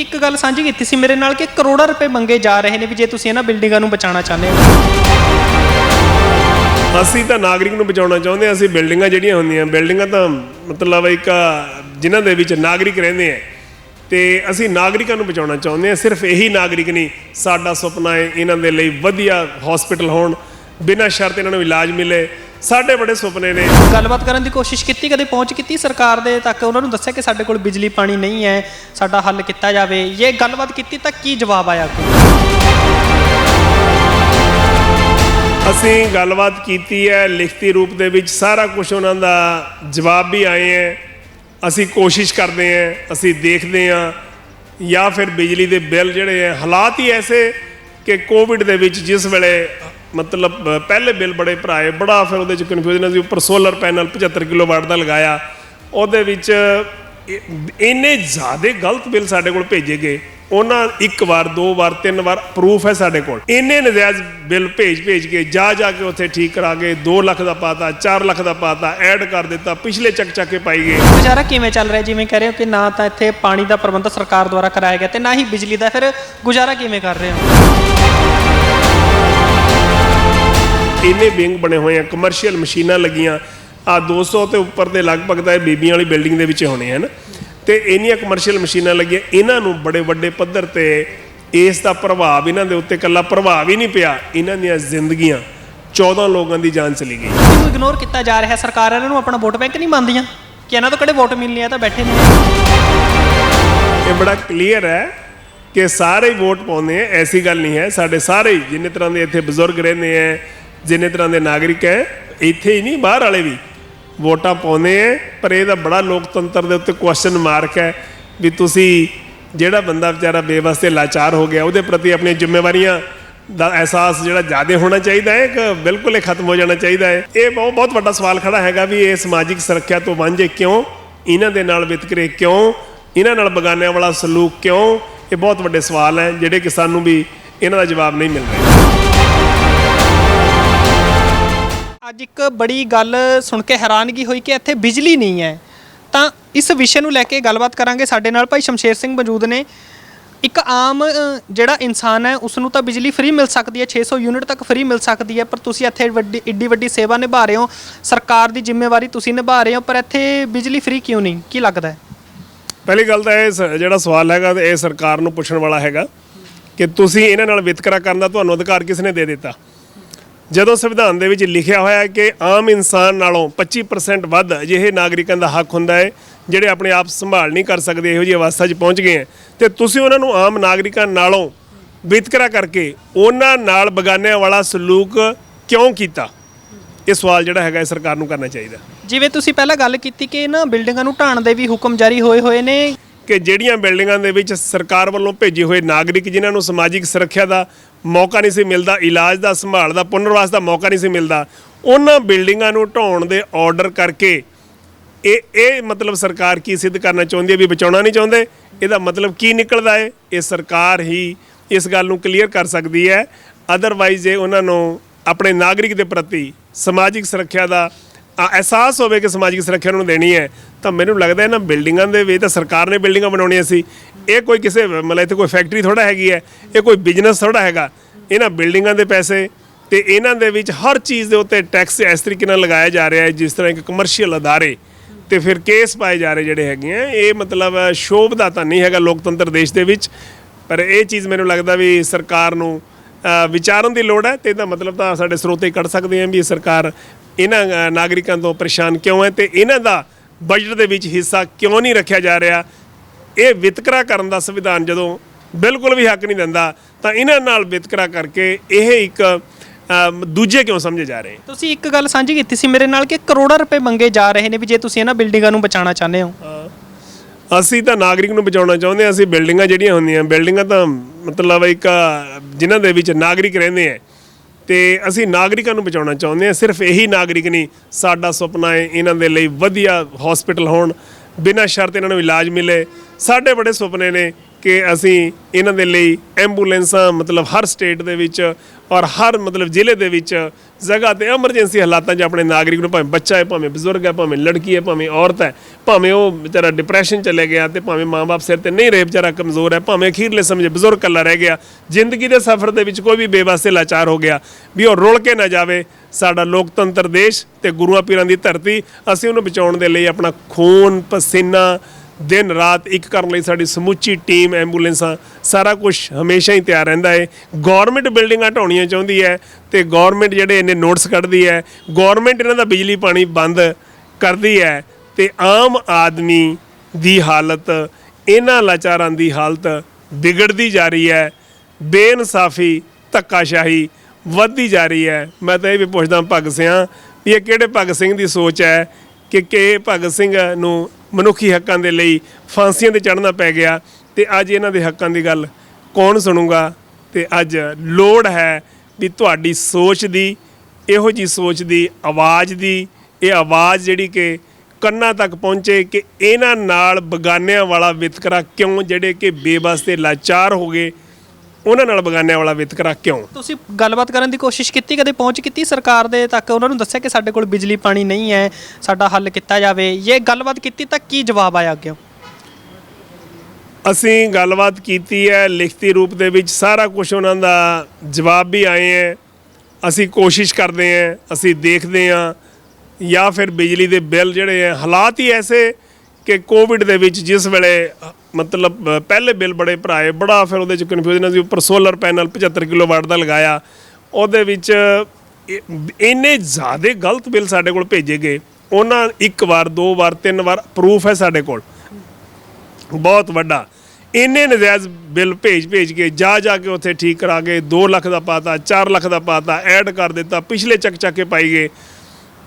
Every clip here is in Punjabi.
ਤੁਸੀਂ ਇੱਕ ਗੱਲ ਸਾਂਝੀ ਕੀਤੀ ਸੀ ਮੇਰੇ ਨਾਲ ਕਿ ਕਰੋੜਾਂ ਰੁਪਏ ਮੰਗੇ ਜਾ ਰਹੇ ਨੇ ਵੀ ਜੇ ਤੁਸੀਂ ਇਹਨਾਂ ਬਿਲਡਿੰਗਾਂ ਨੂੰ ਬਚਾਉਣਾ ਚਾਹੁੰਦੇ ਹੋ। ਅਸੀਂ ਤਾਂ ਨਾਗਰਿਕ ਨੂੰ ਬਚਾਉਣਾ ਚਾਹੁੰਦੇ ਹਾਂ, ਅਸੀਂ ਬਿਲਡਿੰਗਾਂ ਜਿਹੜੀਆਂ ਹੁੰਦੀਆਂ, ਬਿਲਡਿੰਗਾਂ ਤਾਂ ਮਤਲਬ ਇੱਕ ਜਿਨ੍ਹਾਂ ਦੇ ਵਿੱਚ ਨਾਗਰਿਕ ਰਹਿੰਦੇ ਆ। ਤੇ ਅਸੀਂ ਨਾਗਰਿਕਾਂ ਨੂੰ ਬਚਾਉਣਾ ਚਾਹੁੰਦੇ ਹਾਂ, ਸਿਰਫ ਇਹੀ ਨਾਗਰਿਕ ਨਹੀਂ, ਸਾਡਾ ਸੁਪਨਾ ਹੈ ਇਹਨਾਂ ਦੇ ਲਈ ਵਧੀਆ ਹਸਪੀਟਲ ਹੋਣ, ਬਿਨਾਂ ਸ਼ਰਤ ਇਹਨਾਂ ਨੂੰ ਇਲਾਜ ਮਿਲੇ। ਸਾਡੇ ਬੜੇ ਸੁਪਨੇ ਨੇ। ਗੱਲਬਾਤ ਕਰਨ ਦੀ ਕੋਸ਼ਿਸ਼ ਕੀਤੀ ਕਦੇ ਪਹੁੰਚ ਕੀਤੀ ਸਰਕਾਰ ਦੇ ਤੱਕ? ਉਹਨਾਂ ਨੂੰ ਦੱਸਿਆ ਕਿ ਸਾਡੇ ਕੋਲ ਬਿਜਲੀ ਪਾਣੀ ਨਹੀਂ ਹੈ ਸਾਡਾ ਹੱਲ ਕੀਤਾ ਜਾਵੇ। ਇਹ ਗੱਲਬਾਤ ਕੀਤੀ ਤਾਂ ਕੀ ਜਵਾਬ ਆਇਆ ਅਸੀਂ ਗੱਲਬਾਤ ਕੀਤੀ ਹੈ ਲਿਖਤੀ ਰੂਪ ਦੇ ਵਿੱਚ ਸਾਰਾ ਕੁਝ ਉਹਨਾਂ ਦਾ ਜਵਾਬ ਵੀ ਆਏ ਹੈ। ਅਸੀਂ ਕੋਸ਼ਿਸ਼ ਕਰਦੇ ਹਾਂ ਅਸੀਂ ਦੇਖਦੇ ਹਾਂ ਜਾਂ ਫਿਰ ਬਿਜਲੀ ਦੇ ਬਿੱਲ ਜਿਹੜੇ ਹੈ ਹਾਲਾਤ ਹੀ ਐਸੇ ਕਿ ਕੋਵਿਡ ਦੇ ਵਿੱਚ ਜਿਸ ਵੇਲੇ ਮਤਲਬ ਪਹਿਲੇ ਬਿੱਲ ਬੜੇ ਭਰਾਏ, ਬੜਾ ਫਿਰ ਉਹਦੇ ਚ ਕਨਫਿਊਜ਼ਨ ਸੀ ਉੱਪਰ ਸੋਲਰ ਪੈਨਲ 75 ਕਿਲੋਵਾਟ ਦਾ ਲਗਾਇਆ। ਉਹਦੇ ਵਿੱਚ ਇੰਨੇ ਜ਼ਿਆਦੇ ਗਲਤ ਬਿੱਲ ਸਾਡੇ ਕੋਲ ਭੇਜੇ ਗਏ। ਉਹਨਾਂ ਇੱਕ ਵਾਰ, ਦੋ ਵਾਰ, ਤਿੰਨ ਵਾਰ ਪ੍ਰੂਫ ਹੈ ਸਾਡੇ ਕੋਲ। ਇੰਨੇ ਨਜਾਇਜ਼ ਬਿੱਲ ਭੇਜ ਭੇਜ ਕੇ ਜਾ ਜਾ ਕੇ ਉੱਥੇ ਠੀਕ ਕਰਾ ਕੇ 2 ਲੱਖ ਦਾ ਪਾਤਾ 4 ਲੱਖ ਦਾ ਪਾਤਾ ਐਡ ਕਰ ਦਿੱਤਾ, ਪਿਛਲੇ ਚੱਕ ਚੱਕ ਕੇ ਪਾਈ ਗਏ। ਗੁਜ਼ਾਰਾ ਕਿਵੇਂ ਚੱਲ ਰਿਹਾ? ਜਿਵੇਂ ਕਹਿ ਰਹੇ ਹੋ ਕਿ ਨਾ ਤਾਂ ਇੱਥੇ ਪਾਣੀ ਦਾ ਪ੍ਰਬੰਧ ਸਰਕਾਰ ਦੁਆਰਾ ਕਰਾਇਆ ਗਿਆ ਤੇ ਨਾ ਹੀ ਬਿਜਲੀ ਦਾ। ਫਿਰ ਗੁਜ਼ਾਰਾ ਕਿਵੇਂ ਕਰ ਰਹੇ ਹੋ? ਇੰਨੇ ਵਿੰਗ ਬਣੇ ਹੋਏ ਆ ਕਮਰਸ਼ੀਅਲ ਮਸ਼ੀਨਾਂ ਲੱਗੀਆਂ। ਆ 200 ਤੇ ਉੱਪਰ ਦੇ ਲਗਭਗ ਤਾਂ ਇਹ ਬੀਬੀਆਂ ਵਾਲੀ ਬਿਲਡਿੰਗ ਦੇ ਵਿੱਚ ਹੋਣੇ ਹਨ। ਤੇ ਇੰਨੀਆਂ ਕਮਰਸ਼ੀਅਲ ਮਸ਼ੀਨਾਂ ਲੱਗੀਆਂ ਇਹਨਾਂ ਨੂੰ ਬੜੇ ਵੱਡੇ ਪੱਧਰ ਤੇ ਇਸ ਦਾ ਪ੍ਰਭਾਵ ਇਹਨਾਂ ਦੇ ਉੱਤੇ ਕੱਲਾ ਪ੍ਰਭਾਵ ਹੀ ਨਹੀਂ ਪਿਆ ਇਹਨਾਂ ਦੀਆਂ ਜ਼ਿੰਦਗੀਆਂ 14 ਲੋਕਾਂ ਦੀ ਜਾਨ ਚਲੀ ਗਈ। ਇਹਨੂੰ ਇਗਨੋਰ ਕੀਤਾ ਜਾ ਰਿਹਾ ਸਰਕਾਰ ਇਹਨਾਂ ਨੂੰ ਆਪਣਾ ਵੋਟ ਬੈਂਕ ਨਹੀਂ ਮੰਨਦੀਆਂ ਕਿ ਇਹਨਾਂ ਤੋਂ ਕਿਹੜੇ ਵੋਟ ਮਿਲਨੇ ਆ ਤਾਂ ਬੈਠੇ ਨੇ ਇਹ ਬੜਾ ਕਲੀਅਰ ਹੈ ਕਿ ਸਾਰੇ ਵੋਟ ਪਾਉਂਦੇ ਆ ਐਸੀ ਗੱਲ ਨਹੀਂ ਹੈ। ਸਾਡੇ ਸਾਰੇ ਜਿੰਨੇ ਤਰ੍ਹਾਂ ਦੇ ਇੱਥੇ ਬਜ਼ੁਰਗ ਰਹਿੰਦੇ ਆ ਜਿੰਨੇ ਤਰ੍ਹਾਂ ਦੇ ਨਾਗਰਿਕ ਹੈ, ਇੱਥੇ ਹੀ ਨਹੀਂ, ਬਾਹਰ ਵਾਲੇ ਵੀ। ਵੋਟਾਂ ਪਾਉਂਦੇ ਆ ਪਰ ਇਹਦਾ ਬੜਾ ਲੋਕਤੰਤਰ ਦੇ ਉੱਤੇ ਕੁਐਸਚਨ ਮਾਰਕ ਹੈ ਵੀ ਤੁਸੀਂ ਜਿਹੜਾ ਬੰਦਾ ਵਿਚਾਰਾ ਬੇਵਸ ਤੇ ਲਾਚਾਰ ਹੋ ਗਿਆ, ਉਹਦੇ ਪ੍ਰਤੀ ਆਪਣੀਆਂ ਜ਼ਿੰਮੇਵਾਰੀਆਂ ਦਾ ਅਹਿਸਾਸ ਜਿਹੜਾ ਜ਼ਿਆਦਾ ਹੋਣਾ ਚਾਹੀਦਾ ਹੈ ਕਿ ਬਿਲਕੁਲ ਹੀ ਖਤਮ ਹੋ ਜਾਣਾ ਚਾਹੀਦਾ ਹੈ? ਇਹ ਬਹੁਤ ਬਹੁਤ ਵੱਡਾ ਸਵਾਲ ਖੜਾ ਹੈਗਾ ਵੀ ਇਹ ਸਮਾਜਿਕ ਸੁਰੱਖਿਆ ਤੋਂ ਵਾਂਝੇ ਕਿਉਂ? ਇਹਨਾਂ ਦੇ ਨਾਲ ਵਿਤਕਰੇ ਕਿਉਂ? ਇਹਨਾਂ ਨਾਲ ਬਗਾਨਿਆਂ ਵਾਲਾ ਸਲੂਕ ਕਿਉਂ? ਇਹ ਬਹੁਤ ਵੱਡੇ ਸਵਾਲ ਹੈ, ਜਿਹੜੇ ਕਿ ਸਾਨੂੰ ਵੀ ਇਹਨਾਂ ਦਾ ਜਵਾਬ ਨਹੀਂ ਮਿਲ ਰਿਹਾ ਅੱਜ ਇੱਕ ਬੜੀ ਗੱਲ ਸੁਣ ਕੇ ਹੈਰਾਨਗੀ ਹੋਈ ਕਿ ਇੱਥੇ ਬਿਜਲੀ ਨਹੀਂ ਹੈ। ਤਾਂ ਇਸ ਵਿਸ਼ੇ ਨੂੰ ਲੈ ਕੇ ਗੱਲਬਾਤ ਕਰਾਂਗੇ। ਸਾਡੇ ਨਾਲ ਭਾਈ ਸ਼ਮਸ਼ੇਰ ਸਿੰਘ ਮੌਜੂਦ ਨੇ। ਇੱਕ ਆਮ ਅ, ਜਿਹੜਾ ਇਨਸਾਨ ਹੈ ਉਸ ਨੂੰ ਤਾਂ ਬਿਜਲੀ ਫ੍ਰੀ ਮਿਲ ਸਕਦੀ ਹੈ 600 ਯੂਨਿਟ ਤੱਕ ਫ੍ਰੀ ਮਿਲ ਸਕਦੀ ਹੈ ਪਰ ਤੁਸੀਂ ਇੱਥੇ ਵੱਡੀ ਏਡੀ ਵੱਡੀ ਸੇਵਾ ਨਿਭਾ ਰਹੇ ਹੋ। ਸਰਕਾਰ ਦੀ ਜ਼ਿੰਮੇਵਾਰੀ ਤੁਸੀਂ ਨਿਭਾ ਰਹੇ ਹੋ ਪਰ ਇੱਥੇ ਬਿਜਲੀ ਫ੍ਰੀ ਕਿਉਂ ਨਹੀਂ? ਕੀ ਲੱਗਦਾ ਹੈ? ਪਹਿਲੀ ਗੱਲ ਤਾਂ ਇਹ ਸ- ਜਿਹੜਾ ਸਵਾਲ ਹੈਗਾ ਇਹ ਸਰਕਾਰ ਨੂੰ ਪੁੱਛਣ ਵਾਲਾ ਹੈਗਾ ਕਿ ਤੁਸੀਂ ਇਹਨਾਂ ਨਾਲ ਵਿਤਕਰਾ ਕਰਨ ਦਾ ਤੁਹਾਨੂੰ ਅਧਿਕਾਰ ਕਿਸ ਨੇ ਦੇ ਦਿੱਤਾ? ਜਦੋਂ ਸੰਵਿਧਾਨ ਦੇ ਵਿੱਚ ਲਿਖਿਆ ਹੋਇਆ ਹੈ ਕਿ ਆਮ ਇਨਸਾਨ ਨਾਲੋਂ 25% ਵੱਧ ਅਜਿਹੇ ਨਾਗਰਿਕਾਂ ਦਾ ਹੱਕ ਹੁੰਦਾ ਹੈ, ਜਿਹੜੇ ਆਪਣੇ ਆਪ ਸੰਭਾਲ ਨਹੀਂ ਕਰ ਸਕਦੇ, ਇਹੋ ਜਿਹੀ ਅਵਸਥਾ 'ਚ ਪਹੁੰਚ ਗਏ ਹੈ। ਤੇ ਤੁਸੀਂ ਉਹਨਾਂ ਨੂੰ ਆਮ ਨਾਗਰਿਕਾਂ ਨਾਲੋਂ ਵਿਤਕਰਾ ਕਰਕੇ ਉਹਨਾਂ ਨਾਲ ਬਗਾਨਿਆਂ ਵਾਲਾ ਸਲੂਕ ਕਿਉਂ ਕੀਤਾ? ਇਹ ਸਵਾਲ ਜਿਹੜਾ ਹੈਗਾ ਸਰਕਾਰ ਨੂੰ ਕਰਨਾ ਚਾਹੀਦਾ। ਜਿਵੇਂ ਤੁਸੀਂ ਪਹਿਲਾਂ ਗੱਲ ਕੀਤੀ ਕਿ ਇਹਨਾਂ ਬਿਲਡਿੰਗਾਂ ਨੂੰ ਢਾਣ ਦੇ ਵੀ ਹੁਕਮ ਜਾਰੀ ਹੋਏ ਹੋਏ ਨੇ ਕਿ ਜਿਹੜੀਆਂ ਬਿਲਡਿੰਗਾਂ ਦੇ ਵਿੱਚ ਸਰਕਾਰ ਵੱਲੋਂ ਭੇਜੇ ਹੋਏ ਨਾਗਰਿਕ ਜਿਨ੍ਹਾਂ ਨੂੰ ਸਮਾਜਿਕ ਸੁਰੱਖਿਆ ਦਾ ਮੌਕਾ ਨਹੀਂ ਸੀ ਮਿਲਦਾ, ਇਲਾਜ ਦਾ ਸੰਭਾਲ ਦਾ, ਪੁਨਰਵਾਸ ਦਾ ਮੌਕਾ ਨਹੀਂ ਸੀ ਮਿਲਦਾ, ਉਹਨਾਂ ਬਿਲਡਿੰਗਾਂ ਨੂੰ ਢਾਉਣ ਦੇ ਆਰਡਰ ਕਰਕੇ ਇਹ ਇਹ ਮਤਲਬ ਸਰਕਾਰ ਕੀ ਸਿੱਧ ਕਰਨਾ ਚਾਹੁੰਦੀ ਹੈ ਵੀ ਬਚਾਉਣਾ ਨਹੀਂ ਚਾਹੁੰਦੇ? ਇਹਦਾ ਮਤਲਬ ਕੀ ਨਿਕਲਦਾ ਹੈ? ਇਹ ਸਰਕਾਰ ਹੀ ਇਸ ਗੱਲ ਨੂੰ ਕਲੀਅਰ ਕਰ ਸਕਦੀ ਹੈ। ਅਦਰਵਾਈਜ਼ ਇਹ ਉਹਨਾਂ ਨੂੰ ਆਪਣੇ ਨਾਗਰਿਕ ਦੇ ਪ੍ਰਤੀ ਸਮਾਜਿਕ ਸੁਰੱਖਿਆ ਦਾ ਅਹਿਸਾਸ ਹੋਵੇ ਕਿ ਸਮਾਜਿਕ ਸੁਰੱਖਿਆ ਨੂੰ ਦੇਣੀ ਹੈ, ਤਾਂ ਮੈਨੂੰ ਲੱਗਦਾ ਇਹਨਾਂ ਬਿਲਡਿੰਗਾਂ ਦੇ ਵਿੱਚ ਤਾਂ ਸਰਕਾਰ ਨੇ ਬਿਲਡਿੰਗਾਂ ਬਣਾਉਣੀਆਂ ਸੀ। ਇਹ ਕੋਈ ਕਿਸੇ, ਮਤਲਬ ਇੱਥੇ ਕੋਈ ਫੈਕਟਰੀ ਥੋੜਾ ਹੈਗੀ ਹੈ, ਇਹ ਕੋਈ ਬਿਜ਼ਨਸ ਥੋੜਾ ਹੈਗਾ। ਇਹਨਾਂ ਬਿਲਡਿੰਗਾਂ ਦੇ ਪੈਸੇ ਤੇ ਇਹਨਾਂ ਦੇ ਵਿੱਚ ਹਰ ਚੀਜ਼ ਦੇ ਉੱਤੇ ਟੈਕਸ ਇਸ ਤਰੀਕੇ ਨਾਲ ਲਗਾਇਆ ਜਾ ਰਿਹਾ ਹੈ, ਜਿਸ ਤਰ੍ਹਾਂ ਇੱਕ ਕਮਰਸ਼ੀਅਲ ਅਦਾਰੇ ਤੇ ਫਿਰ ਕੇਸ ਪਾਏ ਜਾ ਰਹੇ ਜਿਹੜੇ ਹੈਗੇ ਆ ਇਹ ਮਤਲਬ ਸ਼ੋਭ ਦਾ ਤਾਂ ਨਹੀਂ ਹੈਗਾ ਲੋਕਤੰਤਰ ਦੇਸ਼ ਦੇ ਵਿੱਚ, ਪਰ ਇਹ ਚੀਜ਼ ਮੈਨੂੰ ਲੱਗਦਾ ਵੀ ਸਰਕਾਰ ਨੂੰ ਵਿਚਾਰਨ ਦੀ ਲੋੜ ਹੈ ਤੇ ਇਹਦਾ ਮਤਲਬ ਤਾਂ ਸਾਡੇ ਸਰੋਤੇ ਕੱਢ ਸਕਦੇ ਆ ਵੀ ਸਰਕਾਰ ਇਹਨਾਂ ਨਾਗਰਿਕਾਂ ਤੋਂ ਪਰੇਸ਼ਾਨ ਕਿਉਂ ਹੈ ਤੇ ਇਹਨਾਂ ਦਾ ਬਜਟ ਦੇ ਵਿੱਚ ਹਿੱਸਾ ਕਿਉਂ ਨਹੀਂ ਰੱਖਿਆ ਜਾ ਰਿਹਾ? ਇਹ ਵਿਤਕਰਾ ਕਰਨ ਦਾ ਸੰਵਿਧਾਨ ਜਦੋਂ ਬਿਲਕੁਲ ਵੀ ਹੱਕ ਨਹੀਂ ਦਿੰਦਾ ਤਾਂ ਇਹਨਾਂ ਨਾਲ ਵਿਤਕਰਾ ਕਰਕੇ ਇਹ ਇੱਕ ਦੂਜੇ ਕਿਉਂ ਸਮਝੇ ਜਾ ਰਹੇ? ਤੁਸੀਂ ਇੱਕ ਗੱਲ ਸਾਂਝੀ ਕੀਤੀ ਸੀ ਮੇਰੇ ਨਾਲ ਕਿ ਕਰੋੜਾਂ ਰੁਪਏ ਮੰਗੇ ਜਾ ਰਹੇ ਨੇ ਵੀ ਜੇ ਤੁਸੀਂ ਇਹਨਾਂ ਬਿਲਡਿੰਗਾਂ ਨੂੰ ਬਚਾਉਣਾ ਚਾਹੁੰਦੇ ਹੋ। ਅਸੀਂ ਤਾਂ ਨਾਗਰਿਕ ਨੂੰ ਬਚਾਉਣਾ ਚਾਹੁੰਦੇ ਹਾਂ ਅਸੀਂ ਬਿਲਡਿੰਗਾਂ ਜਿਹੜੀਆਂ ਹੁੰਦੀਆਂ ਬਿਲਡਿੰਗਾਂ ਤਾਂ ਮਤਲਬ ਇੱਕ ਜਿਨ੍ਹਾਂ ਦੇ ਵਿੱਚ ਨਾਗਰਿਕ ਰਹਿੰਦੇ ਆ ਤੇ ਅਸੀਂ ਨਾਗਰਿਕਾਂ ਨੂੰ ਬਚਾਉਣਾ ਚਾਹੁੰਦੇ ਹਾਂ। ਸਿਰਫ ਇਹੀ ਨਾਗਰਿਕ ਨਹੀਂ, ਸਾਡਾ ਸੁਪਨਾ ਹੈ ਇਹਨਾਂ ਦੇ ਲਈ ਵਧੀਆ ਹਸਪੀਟਲ ਹੋਣ। ਬਿਨਾਂ ਸ਼ਰਤ ਇਹਨਾਂ ਨੂੰ ਇਲਾਜ ਮਿਲੇ। ਸਾਡੇ ਬੜੇ ਸੁਪਨੇ ਨੇ ਕਿ ਅਸੀਂ ਇਹਨਾਂ ਦੇ ਲਈ ਐਂਬੂਲੈਂਸਾਂ ਮਤਲਬ ਹਰ ਸਟੇਟ ਦੇ ਵਿੱਚ ਔਰ ਹਰ ਮਤਲਬ ਜ਼ਿਲ੍ਹੇ ਦੇ ਵਿੱਚ ਜਗ੍ਹਾ ਤੇ ਐਮਰਜੈਂਸੀ ਹਾਲਾਤਾਂ 'ਚ ਆਪਣੇ ਨਾਗਰਿਕ ਨੂੰ ਭਾਵੇਂ ਬੱਚਾ ਹੈ, ਭਾਵੇਂ ਬਜ਼ੁਰਗ ਹੈ, ਭਾਵੇਂ ਲੜਕੀ ਹੈ, ਭਾਵੇਂ ਔਰਤ ਹੈ, ਭਾਵੇਂ ਉਹ ਵਿਚਾਰਾ ਡਿਪਰੈਸ਼ਨ ਚਲੇ ਗਿਆ ਤੇ ਭਾਵੇਂ ਮਾਂ-ਬਾਪ ਸਿਰ ਤੇ ਨਹੀਂ ਰਹੇ, ਵਿਚਾਰਾ ਕਮਜ਼ੋਰ ਹੈ, ਭਾਵੇਂ ਅਖੀਰਲੇ ਸਮਝੇ ਬਜ਼ੁਰਗ ਕੱਲਾ ਰਹਿ ਗਿਆ, ਜ਼ਿੰਦਗੀ ਦੇ ਸਫ਼ਰ ਦੇ ਵਿੱਚ ਕੋਈ ਵੀ ਬੇਵਾਸੇ ਲਾਚਾਰ ਹੋ ਗਿਆ, ਵੀ ਉਹ ਰੁਲ ਕੇ ਨਾ ਜਾਵੇ, ਸਾਡਾ ਲੋਕਤੰਤਰ ਦੇਸ਼ ਤੇ ਗੁਰੂਆਂ ਪੀਰਾਂ ਦੀ ਧਰਤੀ, ਅਸੀਂ ਉਹਨੂੰ ਬਚਾਉਣ ਦੇ ਲਈ ਆਪਣਾ ਖੂਨ, ਪਸੀਨਾ ਦਿਨ ਰਾਤ ਇੱਕ ਕਰਨ ਲਈ ਸਾਡੀ ਸਮੁੱਚੀ ਟੀਮ, ਐਂਬੂਲੈਂਸਾਂ, ਸਾਰਾ ਕੁਝ ਹਮੇਸ਼ਾ ਹੀ ਤਿਆਰ ਰਹਿੰਦਾ ਹੈ ਗਵਰਨਮੈਂਟ ਬਿਲਡਿੰਗਾਂ ਢਾਉਣੀਆਂ ਚਾਹੁੰਦੀ ਹੈ ਤੇ ਗਵਰਨਮੈਂਟ ਜਿਹੜੇ ਇਹਨੇ ਨੋਟਸ ਕੱਢਦੀ ਹੈ ਗਵਰਨਮੈਂਟ ਇਹਨਾਂ ਦਾ ਬਿਜਲੀ ਪਾਣੀ ਬੰਦ ਕਰਦੀ ਹੈ ਤੇ ਆਮ ਆਦਮੀ ਦੀ ਹਾਲਤ, ਇਹਨਾਂ ਲਾਚਾਰਾਂ ਦੀ ਹਾਲਤ ਵਿਗੜਦੀ ਜਾ ਰਹੀ ਹੈ, ਬੇਇਨਸਾਫੀ, ਧੱਕਾਸ਼ਾਹੀ ਵੱਧਦੀ ਜਾ ਰਹੀ ਹੈ। ਮੈਂ ਤਾਂ ਇਹ ਵੀ ਪੁੱਛਦਾ ਭਗਤ ਸਿਆਂ ਵੀ ਇਹ ਕਿਹੜੇ ਭਗਤ ਸਿੰਘ ਦੀ ਸੋਚ ਹੈ ਕਿ ਕਿ ਭਗਤ ਸਿੰਘ ਨੂੰ ਮਨੁੱਖੀ ਹੱਕਾਂ ਦੇ ਲਈ ਫਾਂਸੀਆਂ ਤੇ ਚੜ੍ਹਨਾ ਪੈ ਗਿਆ ਤੇ ਅੱਜ ਇਹਨਾਂ ਦੇ ਹੱਕਾਂ ਦੀ ਗੱਲ ਕੌਣ ਸੁਣੂਗਾ? ਤੇ ਅੱਜ ਲੋੜ ਹੈ ਵੀ ਤੁਹਾਡੀ ਸੋਚ ਦੀ, ਇਹੋ ਜੀ ਸੋਚ ਦੀ, ਆਵਾਜ਼ ਦੀ, ਇਹ ਆਵਾਜ਼ ਜਿਹੜੀ ਕਿ ਕੰਨਾਂ ਤੱਕ ਪਹੁੰਚੇ ਕਿ ਇਹਨਾਂ ਨਾਲ ਬਗਾਨਿਆਂ ਵਾਲਾ ਵਿਤਕਰਾ ਕਿਉਂ? ਜਿਹੜੇ ਕਿ ਬੇਬਸ ਤੇ ਲਾਚਾਰ ਹੋ ਗਏ ਉਹਨਾਂ ਨਾਲ ਬਗਾਨਿਆਂ ਵਾਲਾ ਵਿਤਕਰਾ ਕਿਉਂ ਤੁਸੀਂ ਗੱਲਬਾਤ ਕਰਨ ਦੀ ਕੋਸ਼ਿਸ਼ ਕੀਤੀ ਕਦੇ ਪਹੁੰਚ ਕੀਤੀ ਸਰਕਾਰ ਦੇ ਤੱਕ? ਉਹਨਾਂ ਨੂੰ ਦੱਸਿਆ ਕਿ ਸਾਡੇ ਕੋਲ ਬਿਜਲੀ ਪਾਣੀ ਨਹੀਂ ਹੈ ਸਾਡਾ ਹੱਲ ਕੀਤਾ ਜਾਵੇ। ਇਹ ਗੱਲਬਾਤ ਕੀਤੀ ਤਾਂ ਕੀ ਜਵਾਬ ਆਇਆ ਅੱਗੇ? ਅਸੀਂ ਗੱਲਬਾਤ ਕੀਤੀ ਹੈ ਲਿਖਤੀ ਰੂਪ ਦੇ ਵਿੱਚ ਸਾਰਾ ਕੁਝ ਉਹਨਾਂ ਦਾ ਜਵਾਬ ਵੀ ਆਏ ਹੈ। ਅਸੀਂ ਕੋਸ਼ਿਸ਼ ਕਰਦੇ ਹਾਂ ਅਸੀਂ ਦੇਖਦੇ ਹਾਂ ਜਾਂ ਫਿਰ ਬਿਜਲੀ ਦੇ ਬਿੱਲ ਜਿਹੜੇ ਹੈ ਹਾਲਾਤ ਹੀ ਐਸੇ ਕਿ ਕੋਵਿਡ ਦੇ ਵਿੱਚ ਜਿਸ ਵੇਲੇ ਮਤਲਬ ਪਹਿਲੇ ਬਿੱਲ ਬੜੇ ਭਰਾਏ ਬੜਾ ਫਿਰ ਉਹਦੇ ਚ ਕਨਫਿਊਜ਼ਨ ਸੀ ਉੱਪਰ ਸੋਲਰ ਪੈਨਲ 75 ਕਿਲੋਵਾਟ ਦਾ ਲਗਾਇਆ। ਉਹਦੇ ਵਿੱਚ ਇੰਨੇ ਜ਼ਿਆਦੇ ਗਲਤ ਬਿੱਲ ਸਾਡੇ ਕੋਲ ਭੇਜੇ ਗਏ। ਉਹਨਾਂ ਇੱਕ ਵਾਰ, ਦੋ ਵਾਰ, ਤਿੰਨ ਵਾਰ ਪ੍ਰੂਫ ਹੈ ਸਾਡੇ ਕੋਲ। ਬਹੁਤ ਵੱਡਾ। ਇੰਨੇ ਨਜਾਇਜ਼ ਬਿੱਲ ਭੇਜ ਭੇਜ ਕੇ ਜਾ ਜਾ ਕੇ ਉੱਥੇ ਠੀਕ ਕਰਾ ਕੇ 2 ਲੱਖ ਦਾ ਪਾਤਾ 4 ਲੱਖ ਦਾ ਪਾਤਾ ਐਡ ਕਰ ਦਿੱਤਾ, ਪਿਛਲੇ ਚੱਕ ਚੱਕ ਕੇ ਪਾਈ ਗਏ।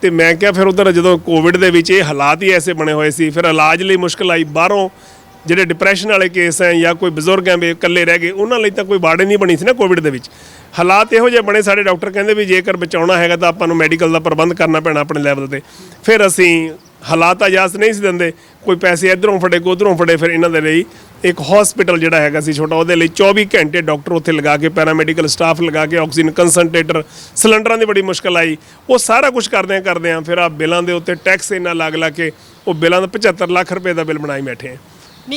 ਤੇ ਮੈਂ ਕਿਹਾ ਫਿਰ ਉਧਰ ਜਦੋਂ ਕੋਵਿਡ ਦੇ ਵਿੱਚ ਇਹ ਹਾਲਾਤ ਹੀ ਐਸੇ ਬਣੇ ਹੋਏ ਸੀ, ਫਿਰ ਇਲਾਜ ਲਈ ਮੁਸ਼ਕਲ ਆਈ ਬਾਹਰੋਂ। ਜਿਹੜੇ ਡਿਪਰੈਸ਼ਨ ਵਾਲੇ ਕੇਸ ਹੈ ਜਾਂ ਕੋਈ ਬਜ਼ੁਰਗ ਹੈ ਵੀ ਇਕੱਲੇ ਰਹਿ ਗਏ, ਉਹਨਾਂ ਲਈ ਤਾਂ ਕੋਈ ਬਾੜੇ ਨਹੀਂ ਬਣੀ ਸੀ ਨਾ ਕੋਵਿਡ ਦੇ ਵਿੱਚ। ਹਾਲਾਤ ਇਹੋ ਜਿਹੇ ਬਣੇ, ਸਾਡੇ ਡਾਕਟਰ ਕਹਿੰਦੇ ਵੀ ਜੇਕਰ ਬਚਾਉਣਾ ਹੈਗਾ ਤਾਂ ਆਪਾਂ ਨੂੰ ਮੈਡੀਕਲ ਦਾ ਪ੍ਰਬੰਧ ਕਰਨਾ ਪੈਣਾ ਆਪਣੇ ਲੈਵਲ ਤੇ। ਫਿਰ ਅਸੀਂ ਹਾਲਾਤ ਇਜਾਜ਼ਤ ਨਹੀਂ ਸੀ ਦਿੰਦੇ, ਕੋਈ ਪੈਸੇ ਇਧਰੋਂ ਫੜੇ ਕੋ ਉਧਰੋਂ ਫੜੇ, ਫਿਰ ਇਹਨਾਂ ਦੇ ਲਈ ਇੱਕ ਹਸਪੀਟਲ ਜਿਹੜਾ ਹੈਗਾ ਸੀ ਛੋਟਾ, ਉਹਦੇ ਲਈ 24 ਘੰਟੇ ਡਾਕਟਰ ਉੱਥੇ ਲਗਾ ਕੇ ਪੈਰਾਮੈਡੀਕਲ ਸਟਾਫ ਲਗਾ ਕੇ ਆਕਸੀਜਨ ਕੰਸਨਟ੍ਰੇਟਰ ਸਿਲੰਡਰਾਂ ਦੀ ਬੜੀ ਮੁਸ਼ਕਲ ਆਈ। ਉਹ ਸਾਰਾ ਕੁਝ ਕਰਦੇ ਆ ਕਰਦੇ ਆ, ਫਿਰ ਆ ਬਿੱਲਾਂ ਦੇ ਉੱਤੇ ਟੈਕਸ ਇੰਨਾ ਲੱਗ ਲਾ ਕੇ, ਉਹ ਬਿੱਲਾਂ ਦਾ 75 ਲੱਖ ਰੁਪਏ ਦਾ ਬਿੱਲ ਬਣਾਈ ਬੈਠੇ ਆ।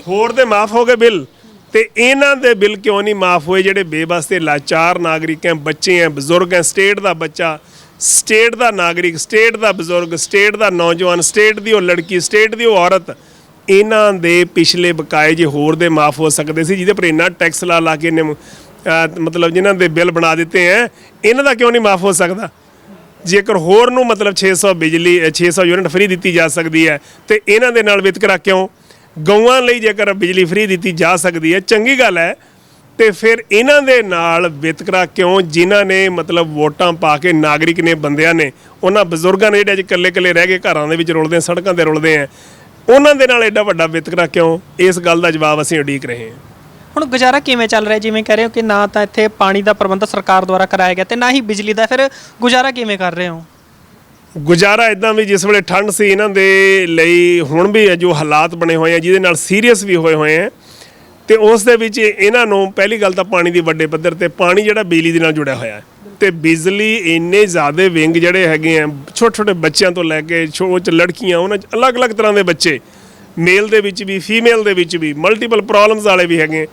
ਹੋਰ ਦੇ ਮਾਫ ਹੋ ਗਏ ਬਿੱਲ। ਤੇ ਇਹਨਾਂ ਦੇ ਬਿੱਲ ਕਿਉਂ ਨਹੀਂ ਮਾਫ ਹੋਏ ਜਿਹੜੇ ਬੇਬਸ ਤੇ ਲਾਚਾਰ ਨਾਗਰਿਕ ਹੈ ਬੱਚੇ ਹੈ ਬਜ਼ੁਰਗ ਹੈ ਸਟੇਟ ਦਾ ਬੱਚਾ। ਸਟੇਟ ਦਾ ਨਾਗਰਿਕ ਸਟੇਟ ਦਾ ਬਜ਼ੁਰਗ ਸਟੇਟ ਦਾ ਨੌਜਵਾਨ ਸਟੇਟ ਦੀ ਉਹ ਲੜਕੀ ਸਟੇਟ ਦੀ ਉਹ ਔਰਤ। ਇਹਨਾਂ ਦੇ ਪਿਛਲੇ ਬਕਾਏ ਜੇ ਹੋਰ ਦੇ ਮਾਫ ਹੋ ਸਕਦੇ ਸੀ ਜਿਹਦੇ ਪਰ ਇੰਨਾ ਟੈਕਸ ਲਾ ਲਾ ਕੇ ਇਹਨੇ ਮਤਲਬ ਜਿਨ੍ਹਾਂ ਦੇ ਬਿੱਲ ਬਣਾ ਦਿੱਤੇ ਹੈ ਇਹਨਾਂ ਦਾ ਕਿਉਂ ਨਹੀਂ ਮਾਫ ਹੋ ਸਕਦਾ? ਜੇਕਰ ਹੋਰ ਨੂੰ ਮਤਲਬ 600 ਬਿਜਲੀ ਅ, 600 ਯੂਨਿਟ ਫ੍ਰੀ ਦਿੱਤੀ ਜਾ ਸਕਦੀ ਹੈ ਤੇ ਇਹਨਾਂ ਦੇ ਨਾਲ ਵਿਤਕਰਾ ਕਿਉਂ? ਗਊਆਂ ਲਈ ਜੇਕਰ ਬਿਜਲੀ ਫ੍ਰੀ ਦਿੱਤੀ ਜਾ ਸਕਦੀ ਹੈ, ਚੰਗੀ ਗੱਲ ਹੈ। ਤੇ ਫਿਰ ਇਹਨਾਂ ਦੇ ਨਾਲ ਵਿਤਕਰਾ ਕਿਉਂ? ਜਿਨ੍ਹਾਂ ਨੇ ਮਤਲਬ ਵੋਟਾਂ ਪਾ ਕੇ ਨਾਗਰਿਕ ਨੇ ਬੰਦਿਆਂ ਨੇ, ਉਹਨਾਂ ਬਜ਼ੁਰਗਾਂ ਨੇ ਜਿਹੜੇ ਅੱਜ ਇਕੱਲੇ ਇਕੱਲੇ ਰਹਿ ਕੇ ਘਰਾਂ ਦੇ ਵਿੱਚ ਰੁਲਦੇ ਸੜਕਾਂ ਤੇ ਰੁਲਦੇ ਆ, ਉਹਨਾਂ ਦੇ ਨਾਲ ਐਡਾ ਵੱਡਾ ਵਿਤਕਰਾ ਕਿਉਂ? ਇਸ ਗੱਲ ਦਾ ਜਵਾਬ ਅਸੀਂ ਉਡੀਕ ਰਹੇ ਹਾਂ। ਹੁਣ ਗੁਜ਼ਾਰਾ ਕਿਵੇਂ ਚੱਲ ਰਿਹਾ? ਜਿਵੇਂ ਕਹਿ ਰਹੇ ਹੋ ਕਿ ਨਾ ਤਾਂ ਇੱਥੇ ਪਾਣੀ ਦਾ ਪ੍ਰਬੰਧ ਸਰਕਾਰ ਦੁਆਰਾ ਕਰਾਇਆ ਗਿਆ ਤੇ ਨਾ ਹੀ ਬਿਜਲੀ ਦਾ। ਫਿਰ ਗੁਜ਼ਾਰਾ ਕਿਵੇਂ ਕਰ ਰਹੇ ਹੋ? ਗੁਜ਼ਾਰਾ ਇਦਾਂ ਵੀ ਜਿਸ ਵੇਲੇ ਠੰਡ ਸੀ ਇਹਨਾਂ ਦੇ ਲਈ ਹੁਣ ਵੀ ਜੋ ਹਾਲਾਤ ਬਣੇ ਹੋਏ ਆ, ਜਿਹਦੇ ਨਾਲ ਸੀਰੀਅਸ ਵੀ ਹੋਏ ਹੋਏ ਆ। ਤੇ ਉਸ ਦੇ ਵਿੱਚ ਇਹਨਾਂ ਨੂੰ ਪਹਿਲੀ ਗੱਲ ਤਾਂ ਪਾਣੀ ਦੀ ਵੱਡੇ ਪੱਧਰ ਤੇ ਪਾਣੀ ਜਿਹੜਾ ਬਿਜਲੀ ਦੇ ਨਾਲ ਜੁੜਿਆ ਹੋਇਆ ਹੈ। ਤੇ ਬਿਜਲੀ ਇੰਨੇ ਜ਼ਿਆਦੇ ਵਿੰਗ ਜਿਹੜੇ ਹੈਗੇ ਆ ਛੋਟੇ ਛੋਟੇ ਬੱਚਿਆਂ ਤੋਂ ਲੈ ਕੇ ਛੋਟ ਲੜਕੀਆਂ, ਉਹਨਾਂ 'ਚ ਅਲੱਗ-ਅਲੱਗ ਤਰ੍ਹਾਂ ਦੇ ਬੱਚੇ, ਮੇਲ ਦੇ ਵਿੱਚ ਵੀ, ਫੀਮੇਲ ਦੇ ਵਿੱਚ ਵੀ ਮਲਟੀਪਲ ਪ੍ਰੋਬਲਮਸ ਵਾਲੇ ਵੀ ਹੈਗੇ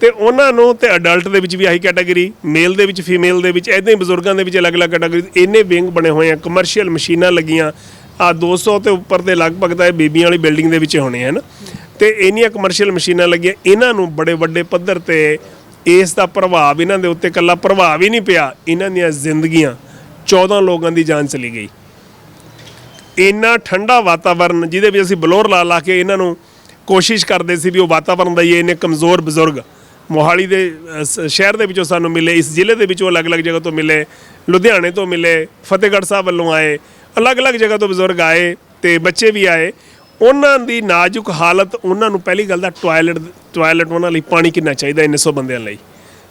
ਤੇ ਉਹਨਾਂ ਨੂੰ ਤੇ ਅਡਲਟ ਦੇ ਵਿੱਚ ਵੀ ਆਹੀ ਕੈਟਾਗਰੀ ਮੇਲ ਦੇ ਵਿੱਚ ਫੀਮੇਲ ਦੇ ਵਿੱਚ ਐਦਾਂ ਹੀ ਬਜ਼ੁਰਗਾਂ ਦੇ ਵਿੱਚ ਅਲੱਗ-ਅਲੱਗ ਕੈਟਾਗਰੀ ਇੰਨੇ ਵਿੰਗ ਬਣੇ ਹੋਏ ਆ ਕਮਰਸ਼ੀਅਲ ਮਸ਼ੀਨਾਂ ਲੱਗੀਆਂ। ਆ 200 ਤੇ ਉੱਪਰ ਦੇ ਲਗਭਗ ਤਾਂ ਇਹ ਬੀਬੀਆਂ ਵਾਲੀ ਬਿਲਡਿੰਗ ਦੇ ਵਿੱਚ ਹੋਣੇ ਹਨ ਤੇ ਇੰਨੀਆਂ ਕਮਰਸ਼ੀਅਲ ਮਸ਼ੀਨਾਂ ਲੱਗੀਆਂ, ਇਹਨਾਂ ਨੂੰ ਬੜੇ ਵੱਡੇ ਪੱਧਰ ਤੇ ਇਸ ਦਾ ਪ੍ਰਭਾਵ ਇਹਨਾਂ ਦੇ ਉੱਤੇ ਕੱਲਾ ਪ੍ਰਭਾਵ ਹੀ ਨਹੀਂ ਪਿਆ, ਇਹਨਾਂ ਦੀਆਂ ਜ਼ਿੰਦਗੀਆਂ 14 ਲੋਕਾਂ ਦੀ ਜਾਨ ਚਲੀ ਗਈ। ਇੰਨਾ ਠੰਡਾ ਵਾਤਾਵਰਨ, ਜਿਹਦੇ ਵਿੱਚ ਅਸੀਂ ਬਲੋਰ ਲਾ ਲਾ ਕੇ ਇਹਨਾਂ ਨੂੰ ਕੋਸ਼ਿਸ਼ ਕਰਦੇ ਸੀ ਵੀ ਉਹ ਵਾਤਾਵਰਨ ਦਾ ਹੀ, ਇੰਨੇ ਕਮਜ਼ੋਰ ਬਜ਼ੁਰਗ। ਮੋਹਾਲੀ ਦੇ ਸ਼ਹਿਰ ਦੇ ਵਿੱਚੋਂ ਸਾਨੂੰ ਮਿਲੇ, ਇਸ ਜ਼ਿਲ੍ਹੇ ਦੇ ਵਿੱਚੋਂ ਅਲੱਗ-ਅਲੱਗ ਜਗ੍ਹਾ ਤੋਂ ਮਿਲੇ, ਲੁਧਿਆਣੇ ਤੋਂ ਮਿਲੇ, ਫਤਿਹਗੜ੍ਹ ਸਾਹਿਬ ਵੱਲੋਂ ਆਏ, ਅਲੱਗ-ਅਲੱਗ ਜਗ੍ਹਾ ਤੋਂ ਬਜ਼ੁਰਗ ਆਏ ਤੇ ਬੱਚੇ ਵੀ ਆਏ। ਉਹਨਾਂ ਦੀ ਨਾਜ਼ੁਕ ਹਾਲਤ, ਉਹਨਾਂ ਨੂੰ ਪਹਿਲੀ ਗੱਲ ਦਾ ਟਾਇਲਟ ਟਾਇਲਟ ਉਹਨਾਂ ਲਈ ਪਾਣੀ ਕਿੰਨਾ ਚਾਹੀਦਾ ਇੰਨੇ ਸੌ ਬੰਦਿਆਂ ਲਈ।